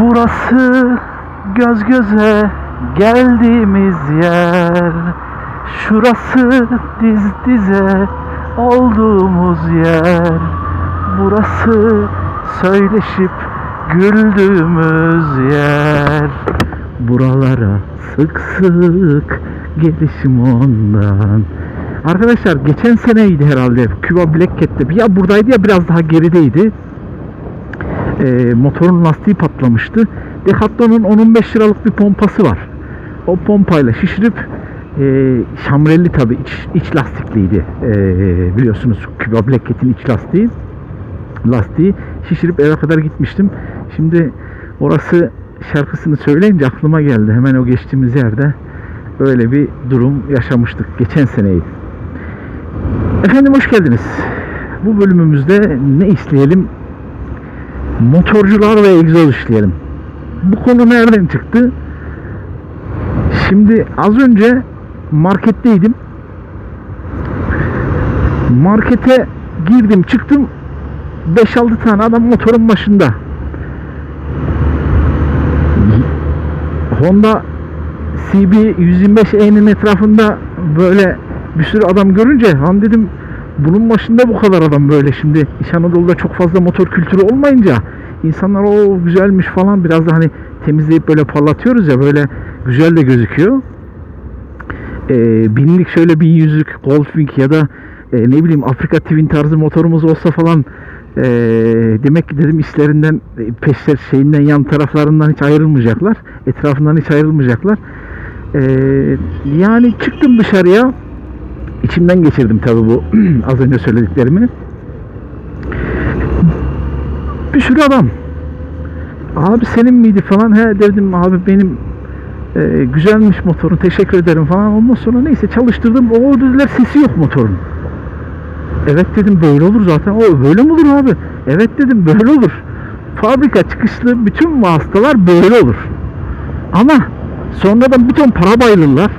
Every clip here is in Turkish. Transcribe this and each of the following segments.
Burası göz göze geldiğimiz yer. Şurası diz dize olduğumuz yer. Burası söyleşip güldüğümüz yer. Buralara sık sık gelişim ondan. Arkadaşlar geçen seneydi herhalde. Cuba Black Cat'te. Ya buradaydı ya biraz daha gerideydi e, motorun lastiği patlamıştı. Decathlon'un 10-15 liralık bir pompası var. O pompayla şişirip e, şamrelli tabi iç, iç lastikliydi. E, biliyorsunuz Cuba Black Cat'in iç lastiği. Lastiği şişirip eve kadar gitmiştim. Şimdi orası şarkısını söyleyince aklıma geldi. Hemen o geçtiğimiz yerde böyle bir durum yaşamıştık. Geçen seneydi. Efendim hoş geldiniz. Bu bölümümüzde ne işleyelim? Motorcular ve egzoz işleyelim. Bu konu nereden çıktı? Şimdi az önce marketteydim. Markete girdim çıktım 5-6 tane adam motorun başında. Honda CB 125E'nin etrafında böyle bir sürü adam görünce han dedim bunun başında bu kadar adam böyle şimdi İç Anadolu'da çok fazla motor kültürü olmayınca insanlar o güzelmiş falan biraz da hani temizleyip böyle parlatıyoruz ya böyle güzel de gözüküyor. Ee, binlik şöyle bir yüzük Goldwing ya da e, ne bileyim Afrika Twin tarzı motorumuz olsa falan e, demek ki dedim işlerinden e, peşler şeyinden yan taraflarından hiç ayrılmayacaklar. Etrafından hiç ayrılmayacaklar. E, yani çıktım dışarıya içimden geçirdim tabii bu az önce söylediklerimi. Bir sürü adam. Abi senin miydi falan. He dedim abi benim e, güzelmiş motorun teşekkür ederim falan. Ondan sonra neyse çalıştırdım. O dediler sesi yok motorun. Evet dedim böyle olur zaten. O böyle mi olur abi? Evet dedim böyle olur. Fabrika çıkışlı bütün vasıtalar böyle olur. Ama sonradan bir ton para bayılırlar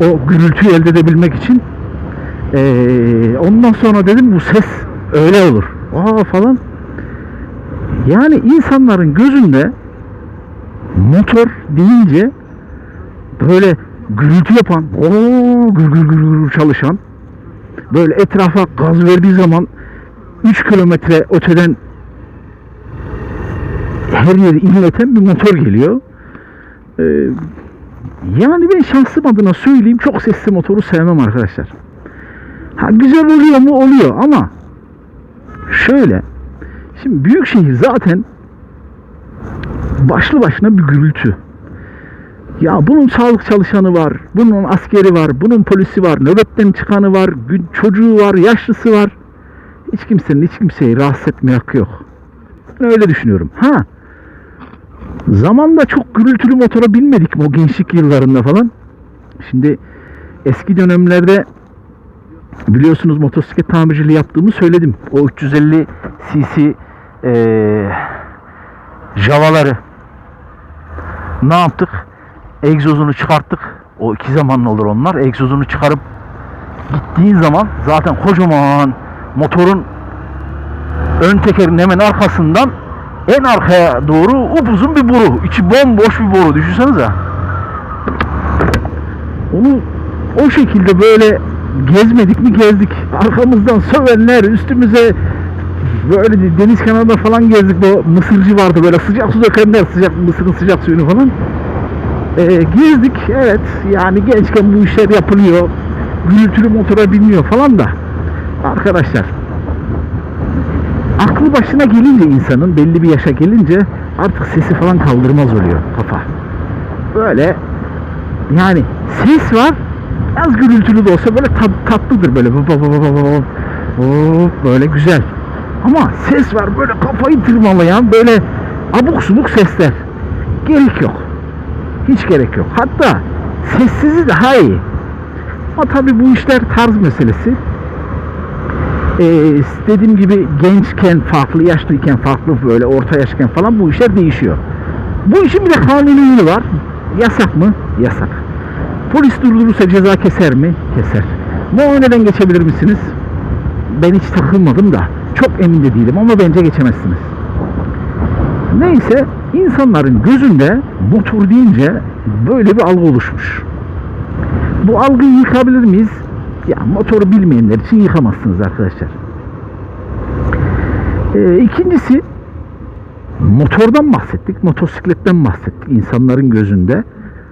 o gürültüyü elde edebilmek için. Ee, ondan sonra dedim bu ses öyle olur. Aa falan. Yani insanların gözünde motor deyince böyle gürültü yapan, o gür gür gür gür çalışan, böyle etrafa gaz verdiği zaman 3 kilometre öteden her yeri inleten bir motor geliyor. Ee, yani ben şahsım adına söyleyeyim çok sesli motoru sevmem arkadaşlar. Ha güzel oluyor mu? Oluyor ama şöyle şimdi büyük şehir zaten başlı başına bir gürültü. Ya bunun sağlık çalışanı var, bunun askeri var, bunun polisi var, nöbetten çıkanı var, çocuğu var, yaşlısı var. Hiç kimsenin hiç kimseyi rahatsız etmeye hakkı yok. Ben öyle düşünüyorum. Ha Zamanda çok gürültülü motora binmedik mi o gençlik yıllarında falan. Şimdi eski dönemlerde biliyorsunuz motosiklet tamirciliği yaptığımı söyledim. O 350 cc eee Java'ları ne yaptık? Egzozunu çıkarttık. O iki zamanlı olur onlar. Egzozunu çıkarıp gittiğin zaman zaten kocaman motorun ön tekerin hemen arkasından en arkaya doğru upuzun bir boru. içi bomboş bir boru. Düşünsenize. Onu o şekilde böyle gezmedik mi gezdik. Arkamızdan sövenler üstümüze böyle deniz kenarında falan gezdik. Bu mısırcı vardı böyle sıcak su dökenler sıcak mısırın sıcak suyunu falan. Ee, gezdik evet yani gençken bu işler yapılıyor. Gürültülü motora binmiyor falan da. Arkadaşlar aklı başına gelince insanın belli bir yaşa gelince artık sesi falan kaldırmaz oluyor kafa. Böyle yani ses var az gürültülü de olsa böyle tat- tatlıdır böyle hop, hop, hop, hop. Hop, böyle güzel. Ama ses var böyle kafayı tırmalayan böyle abuk subuk sesler. Gerek yok. Hiç gerek yok. Hatta sessizi daha iyi. Ama tabii bu işler tarz meselesi e, dediğim gibi gençken farklı, yaşlıyken farklı böyle orta yaşken falan bu işler değişiyor. Bu işin bir de kanuniliği var. Yasak mı? Yasak. Polis durdurursa ceza keser mi? Keser. Muayeneden geçebilir misiniz? Ben hiç takılmadım da çok emin de değilim ama bence geçemezsiniz. Neyse insanların gözünde motor deyince böyle bir algı oluşmuş. Bu algıyı yıkabilir miyiz? Ya motoru bilmeyenler için yıkamazsınız arkadaşlar. Ee, ikincisi motordan bahsettik, motosikletten bahsettik. İnsanların gözünde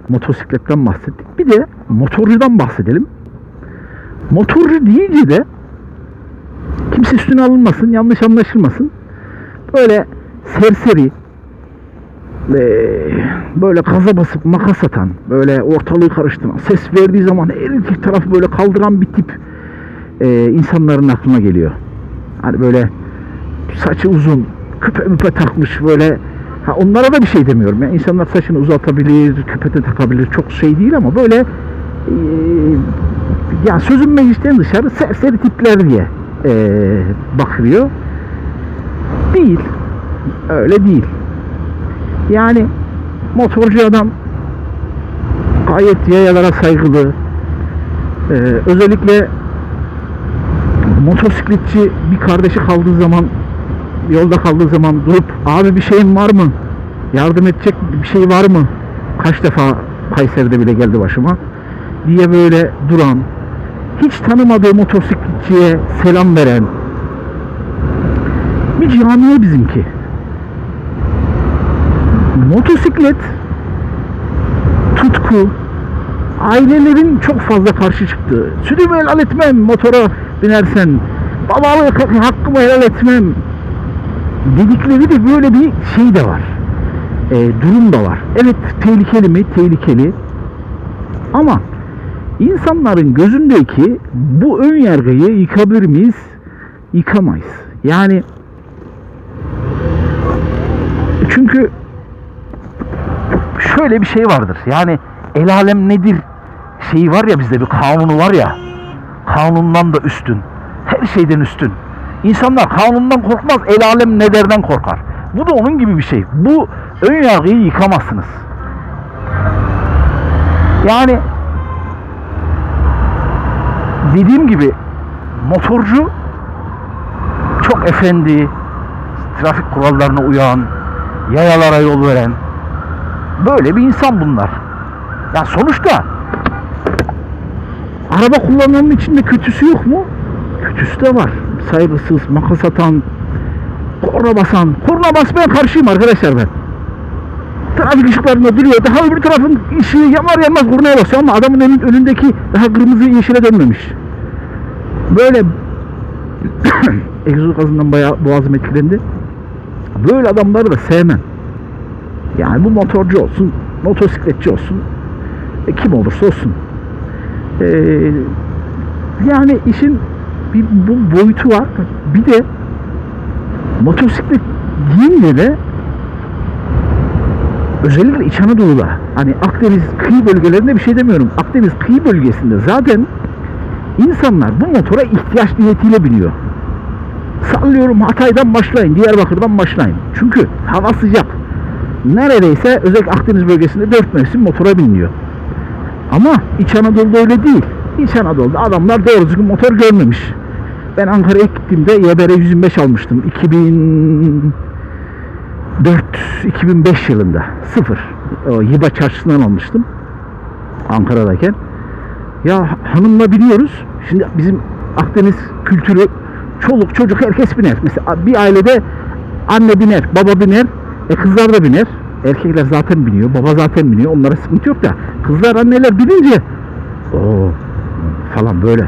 motosikletten bahsettik. Bir de motorcudan bahsedelim. Motorcu deyince de kimse üstüne alınmasın, yanlış anlaşılmasın. Böyle serseri, böyle gaza basıp makas atan, böyle ortalığı karıştıran, ses verdiği zaman her iki tarafı böyle kaldıran bir tip eee, insanların aklına geliyor. Hani böyle saçı uzun, küpe müpe takmış böyle. Ha onlara da bir şey demiyorum. Yani insanlar saçını uzatabilir, küpe de takabilir. Çok şey değil ama böyle eee ya sözün meclisten dışarı serseri tipler diye eee bakılıyor. Değil. Öyle değil. Yani motorcu adam gayet yayalara saygılı. Ee, özellikle motosikletçi bir kardeşi kaldığı zaman yolda kaldığı zaman durup abi bir şeyin var mı? Yardım edecek bir şey var mı? Kaç defa Kayseri'de bile geldi başıma diye böyle duran hiç tanımadığı motosikletçiye selam veren bir camia bizimki. Motosiklet tutku ailelerin çok fazla karşı çıktığı. Sütümü helal etmem motora binersen. Babalık hakkımı helal etmem. Dedikleri de böyle bir şey de var. E, durum da var. Evet tehlikeli mi? Tehlikeli. Ama insanların gözündeki bu ön yargıyı yıkabilir miyiz? Yıkamayız. Yani çünkü şöyle bir şey vardır. Yani el alem nedir şeyi var ya bizde bir kanunu var ya. Kanundan da üstün. Her şeyden üstün. İnsanlar kanundan korkmaz. El alem ne derden korkar. Bu da onun gibi bir şey. Bu ön yargıyı yıkamazsınız. Yani dediğim gibi motorcu çok efendi, trafik kurallarına uyan, yayalara yol veren böyle bir insan bunlar. Ya sonuçta araba kullananın içinde kötüsü yok mu? Kötüsü de var. Saygısız, makas atan, korna basan. Korna basmaya karşıyım arkadaşlar ben. Trafik ışıklarında duruyor. Daha öbür tarafın ışığı yanar yanmaz kornaya basıyor ama adamın önün, önündeki daha kırmızı yeşile dönmemiş. Böyle egzoz gazından bayağı boğazım etkilendi. Böyle adamları da sevmem. Yani bu motorcu olsun, motosikletçi olsun, e, kim olursa olsun. E, yani işin bir bu boyutu var. Bir de motosiklet deyince de özellikle İç Anadolu'da hani Akdeniz kıyı bölgelerinde bir şey demiyorum. Akdeniz kıyı bölgesinde zaten insanlar bu motora ihtiyaç niyetiyle biniyor. Sallıyorum Hatay'dan başlayın, Diyarbakır'dan başlayın. Çünkü hava sıcak. Neredeyse özellikle Akdeniz bölgesinde dört mevsim motora biniliyor. Ama İç Anadolu'da öyle değil. İç Anadolu'da adamlar doğru düzgün motor görmemiş. Ben Ankara'ya gittiğimde YBR 125 almıştım. 2004-2005 yılında. Sıfır. O Yiba çarşısından almıştım. Ankara'dayken. Ya hanımla biniyoruz. Şimdi bizim Akdeniz kültürü çoluk çocuk herkes biner. Mesela bir ailede anne biner, baba biner, e kızlar da biner. Erkekler zaten biniyor, baba zaten biniyor. Onlara sıkıntı yok da kızlar anneler binince o falan böyle.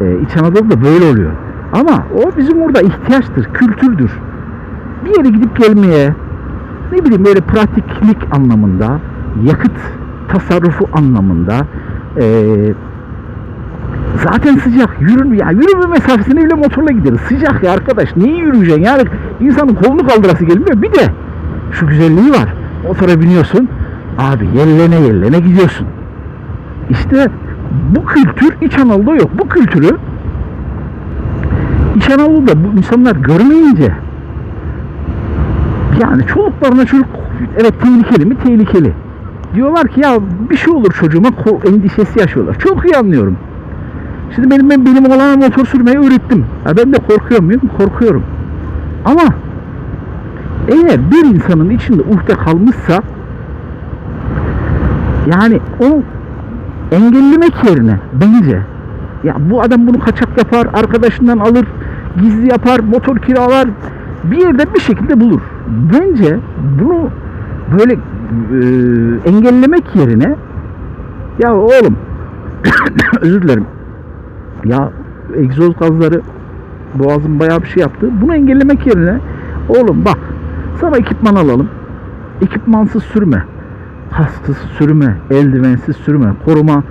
E, İç Anadolu'da böyle oluyor. Ama o bizim orada ihtiyaçtır, kültürdür. Bir yere gidip gelmeye, ne bileyim böyle pratiklik anlamında, yakıt tasarrufu anlamında, e, Zaten sıcak. Yürün ya yürüme mesafesine bile motorla gideriz. Sıcak ya arkadaş. Niye yürüyeceksin? Yani insanın kolunu kaldırası gelmiyor. Bir de şu güzelliği var. Motora biniyorsun. Abi yellene yellene gidiyorsun. İşte bu kültür İç Anadolu'da yok. Bu kültürü İç Anadolu'da bu insanlar görmeyince yani çoluklarına çocuk evet tehlikeli mi? Tehlikeli. Diyorlar ki ya bir şey olur çocuğuma endişesi yaşıyorlar. Çok iyi anlıyorum. Şimdi benim ben benim oğlana motor sürmeyi öğrettim. Ha ben de korkuyor muyum? Korkuyorum. Ama eğer bir insanın içinde uhde kalmışsa yani onu engellemek yerine bence ya bu adam bunu kaçak yapar, arkadaşından alır, gizli yapar, motor kiralar, bir yerde bir şekilde bulur. Bence bunu böyle e, engellemek yerine ya oğlum özür dilerim ya egzoz gazları boğazım bayağı bir şey yaptı. Bunu engellemek yerine oğlum bak sana ekipman alalım. Ekipmansız sürme. Kaskısız sürme, eldivensiz sürme, koruma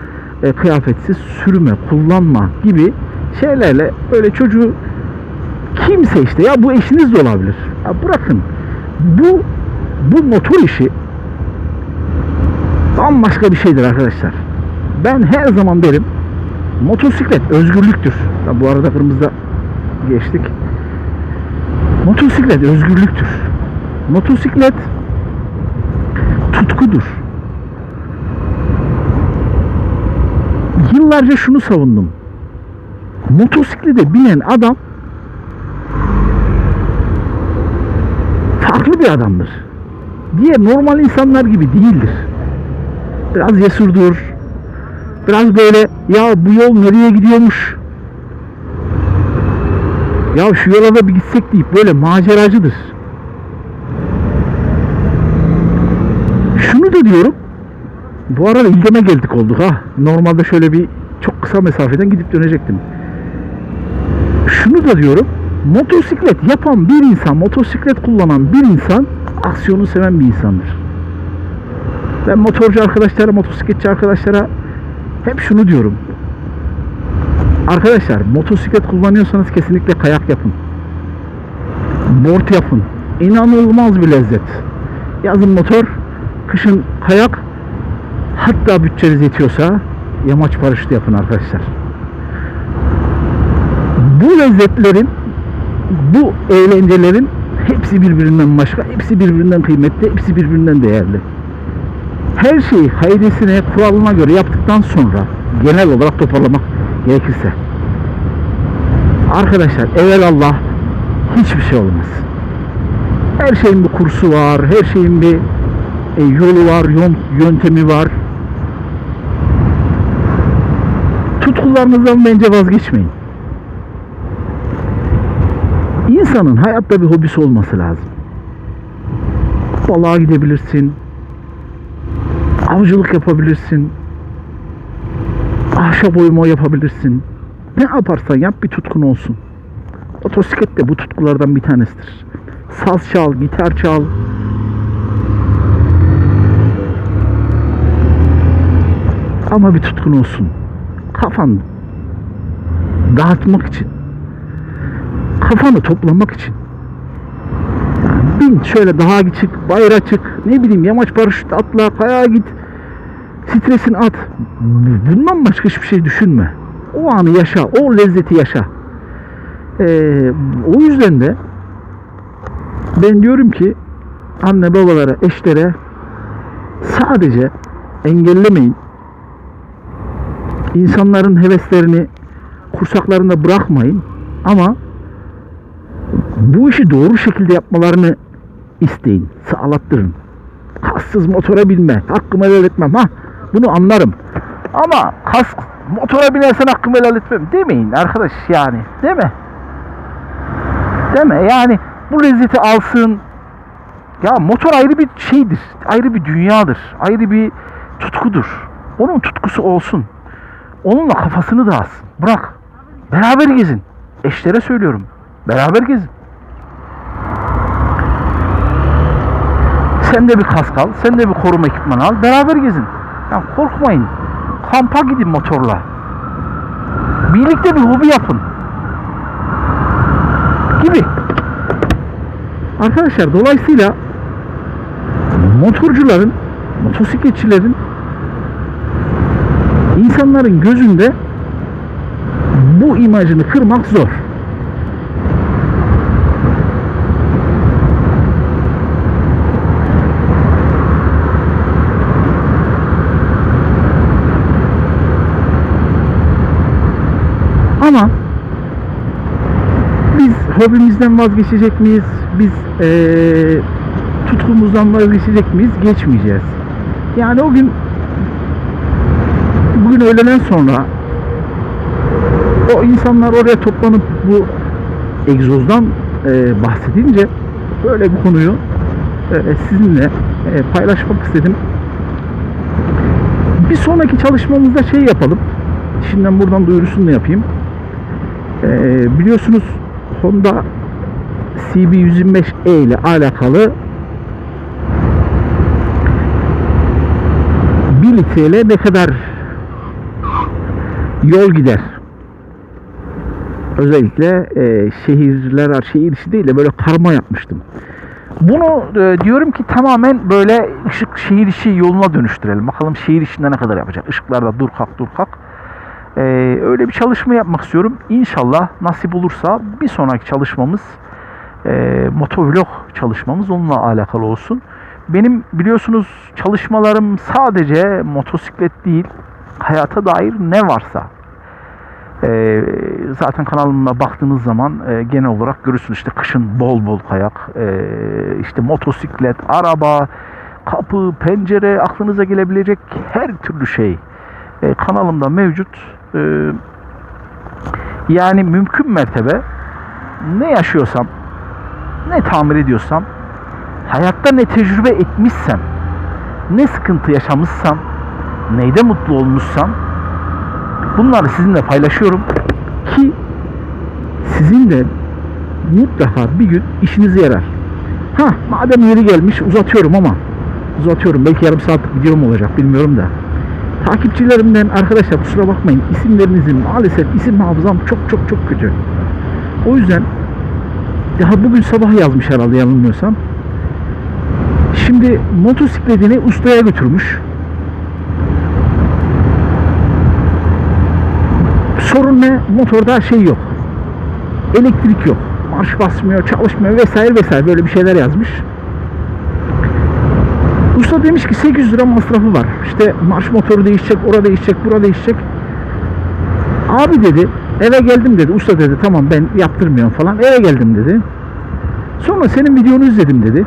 e, kıyafetsiz sürme, kullanma gibi şeylerle böyle çocuğu kimse işte ya bu eşiniz de olabilir. Ya bırakın bu bu motor işi bambaşka bir şeydir arkadaşlar. Ben her zaman derim motosiklet özgürlüktür. Ya bu arada kırmızıda geçtik. Motosiklet özgürlüktür. Motosiklet tutkudur. Yıllarca şunu savundum. Motosiklete binen adam farklı bir adamdır. Diğer normal insanlar gibi değildir. Biraz cesurdur. Biraz böyle ya bu yol nereye gidiyormuş? Ya şu yola da bir gitsek deyip böyle maceracıdır. Şunu da diyorum. Bu arada İldem'e geldik olduk ha. Normalde şöyle bir çok kısa mesafeden gidip dönecektim. Şunu da diyorum. Motosiklet yapan bir insan, motosiklet kullanan bir insan aksiyonu seven bir insandır. Ben motorcu arkadaşlara, motosikletçi arkadaşlara hep şunu diyorum. Arkadaşlar motosiklet kullanıyorsanız kesinlikle kayak yapın. Board yapın. İnanılmaz bir lezzet. Yazın motor, kışın kayak, hatta bütçeniz yetiyorsa yamaç paraşütü yapın arkadaşlar. Bu lezzetlerin, bu eğlencelerin hepsi birbirinden başka, hepsi birbirinden kıymetli, hepsi birbirinden değerli. Her şeyi haydesine, kuralına göre yaptıktan sonra genel olarak toparlamak gerekirse arkadaşlar evvelallah hiçbir şey olmaz. Her şeyin bir kursu var, her şeyin bir e, yolu var, yön, yöntemi var. Tutkularınızdan bence vazgeçmeyin. İnsanın hayatta bir hobisi olması lazım. Balığa gidebilirsin. Avcılık yapabilirsin. Ahşap oyma yapabilirsin. Ne yaparsan yap bir tutkun olsun. Motosiklet de bu tutkulardan bir tanesidir. Saz çal, gitar çal. Ama bir tutkun olsun. Kafan dağıtmak için. Kafanı toplamak için. Yani bin şöyle dağa çık, bayıra çık, ne bileyim yamaç paraşüt atla, kayağa git. Stresini at. Bundan başka hiçbir şey düşünme. O anı yaşa, o lezzeti yaşa. Ee, o yüzden de ben diyorum ki anne babalara, eşlere sadece engellemeyin. İnsanların heveslerini kursaklarında bırakmayın ama bu işi doğru şekilde yapmalarını isteyin, sağlattırın. Kassız motora binme, hakkımı helal etmem. Ha, bunu anlarım. Ama kask motora binersen hakkımı helal etmem demeyin arkadaş yani. Değil mi? Mi? Yani bu lezzeti alsın. Ya motor ayrı bir şeydir. Ayrı bir dünyadır. Ayrı bir tutkudur. Onun tutkusu olsun. Onunla kafasını dağılsın. Bırak. Beraber gezin. Eşlere söylüyorum. Beraber gezin. Sen de bir kask al. Sen de bir koruma ekipmanı al. Beraber gezin. Ya korkmayın. Kampa gidin motorla. Birlikte bir hobi yapın. Gibi. Arkadaşlar dolayısıyla motorcuların, motosikletçilerin insanların gözünde bu imajını kırmak zor. Ama biz hobimizden vazgeçecek miyiz? Biz eee tutkumuzdan vazgeçecek miyiz? Geçmeyeceğiz. Yani o gün bugün öğleden sonra o insanlar oraya toplanıp bu egzozdan e, bahsedince böyle bir konuyu e, sizinle e, paylaşmak istedim. Bir sonraki çalışmamızda şey yapalım. Şimdiden buradan duyurusunu da yapayım. E, biliyorsunuz Honda CB125E ile alakalı 1 litreyle ne kadar yol gider? Özellikle e, şehirler şehir içi değil de böyle karma yapmıştım. Bunu e, diyorum ki tamamen böyle ışık şehir içi yoluna dönüştürelim. Bakalım şehir içinde ne kadar yapacak. Işıklarda dur kalk dur kalk. E, öyle bir çalışma yapmak istiyorum. İnşallah nasip olursa bir sonraki çalışmamız e, motovlog çalışmamız onunla alakalı olsun. Benim biliyorsunuz çalışmalarım sadece motosiklet değil, hayata dair ne varsa. Ee, zaten kanalıma baktığınız zaman e, genel olarak görürsünüz işte kışın bol bol kayak, e, işte motosiklet, araba, kapı, pencere, aklınıza gelebilecek her türlü şey e, kanalımda mevcut. E, yani mümkün mertebe ne yaşıyorsam, ne tamir ediyorsam hayatta ne tecrübe etmişsem, ne sıkıntı yaşamışsam, neyde mutlu olmuşsam bunları sizinle paylaşıyorum ki sizin de mutlaka bir gün işinize yarar. Ha madem yeri gelmiş uzatıyorum ama uzatıyorum belki yarım saatlik videom olacak bilmiyorum da. Takipçilerimden arkadaşlar kusura bakmayın isimlerinizin maalesef isim hafızam çok çok çok kötü. O yüzden daha bugün sabah yazmış herhalde yanılmıyorsam. Şimdi motosikletini ustaya götürmüş. Sorun ne? Motorda şey yok. Elektrik yok. Marş basmıyor, çalışmıyor vesaire vesaire böyle bir şeyler yazmış. Usta demiş ki 800 lira masrafı var. İşte marş motoru değişecek, orada değişecek, burada değişecek. Abi dedi, eve geldim dedi. Usta dedi, tamam ben yaptırmıyorum falan. Eve geldim dedi. Sonra senin videonu izledim dedi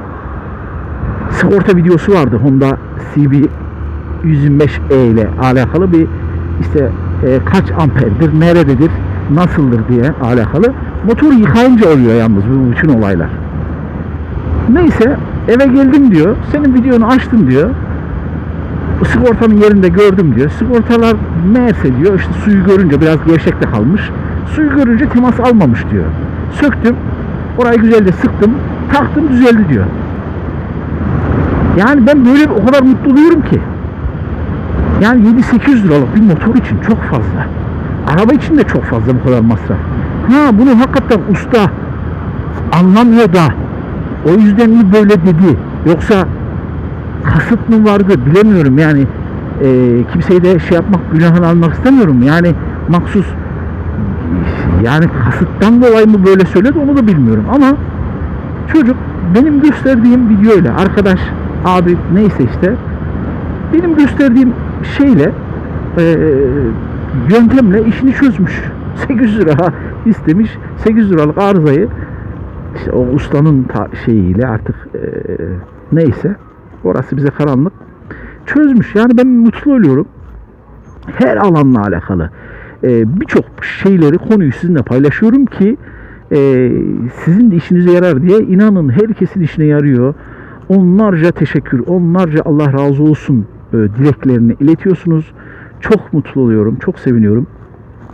sigorta videosu vardı Honda CB 125E ile alakalı bir işte e, kaç amperdir, nerededir, nasıldır diye alakalı. Motoru yıkayınca oluyor yalnız bu bütün olaylar. Neyse eve geldim diyor. Senin videonu açtım diyor. Sigortanın yerinde gördüm diyor. Sigortalar meğerse diyor işte suyu görünce biraz gevşekte kalmış. Suyu görünce temas almamış diyor. Söktüm. Orayı güzelce sıktım. Taktım düzeldi diyor. Yani ben böyle o kadar mutlu oluyorum ki. Yani 7-800 liralık bir motor için çok fazla. Araba için de çok fazla bu kadar masraf. Ha bunu hakikaten usta anlamıyor da o yüzden mi böyle dedi? Yoksa kasıt mı vardı bilemiyorum yani e, kimseyi de şey yapmak günahını almak istemiyorum yani maksus yani kasıttan dolayı mı böyle söyledi onu da bilmiyorum ama çocuk benim gösterdiğim videoyla arkadaş abi neyse işte benim gösterdiğim şeyle e, yöntemle işini çözmüş. 800 lira istemiş. 800 liralık arızayı işte o ustanın ta, şeyiyle artık e, neyse orası bize karanlık çözmüş. Yani ben mutlu oluyorum. Her alanla alakalı e, birçok şeyleri konuyu sizinle paylaşıyorum ki e, sizin de işinize yarar diye inanın herkesin işine yarıyor onlarca teşekkür, onlarca Allah razı olsun e, dileklerini iletiyorsunuz. Çok mutlu oluyorum, çok seviniyorum.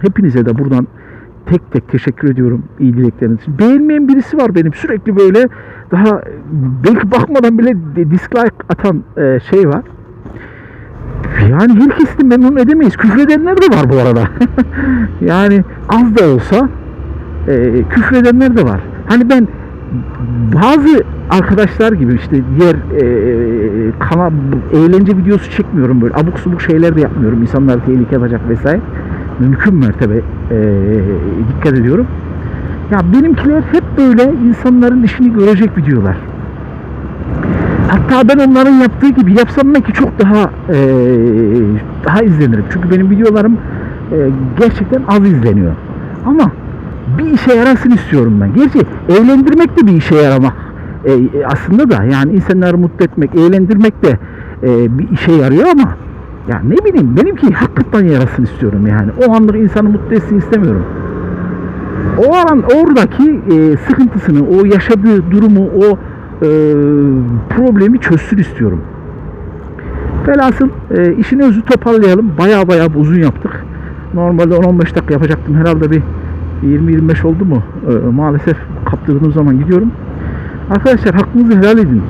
Hepinize de buradan tek tek teşekkür ediyorum iyi dilekleriniz için. Beğenmeyen birisi var benim sürekli böyle daha belki bakmadan bile dislike atan e, şey var. Yani herkesi memnun edemeyiz. Küfredenler de var bu arada. yani az da olsa e, küfredenler de var. Hani ben bazı arkadaşlar gibi işte diğer e, kanal eğlence videosu çekmiyorum böyle. Abuk subuk şeyler de yapmıyorum. İnsanları tehlike atacak vesaire. Mümkün mertebe e, dikkat ediyorum. Ya benimkiler hep böyle insanların işini görecek videolar. Hatta ben onların yaptığı gibi yapsam belki çok daha e, daha izlenirim. Çünkü benim videolarım e, gerçekten az izleniyor. Ama bir işe yarasın istiyorum ben. Gerçi eğlendirmek de bir işe yaramak E, e, aslında da yani insanları mutlu etmek, eğlendirmek de e, bir işe yarıyor ama ya ne bileyim benimki hakikaten yarasın istiyorum yani. O anlık insanı mutlu etsin istemiyorum. O an oradaki e, sıkıntısını, o yaşadığı durumu, o e, problemi çözsün istiyorum. Velhasıl e, işin özü toparlayalım. Baya baya uzun yaptık. Normalde 10-15 dakika yapacaktım. Herhalde bir 20-25 oldu mu? E, maalesef kaptırdığım zaman gidiyorum. Arkadaşlar hakkınızı helal edin.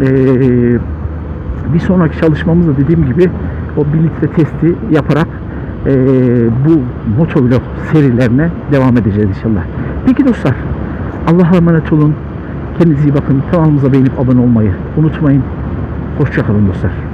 E, bir sonraki çalışmamızda dediğim gibi o 1 litre testi yaparak e, bu motovlog serilerine devam edeceğiz inşallah. Peki dostlar Allah'a emanet olun. Kendinize iyi bakın. Kanalımıza beğenip abone olmayı unutmayın. Hoşçakalın dostlar.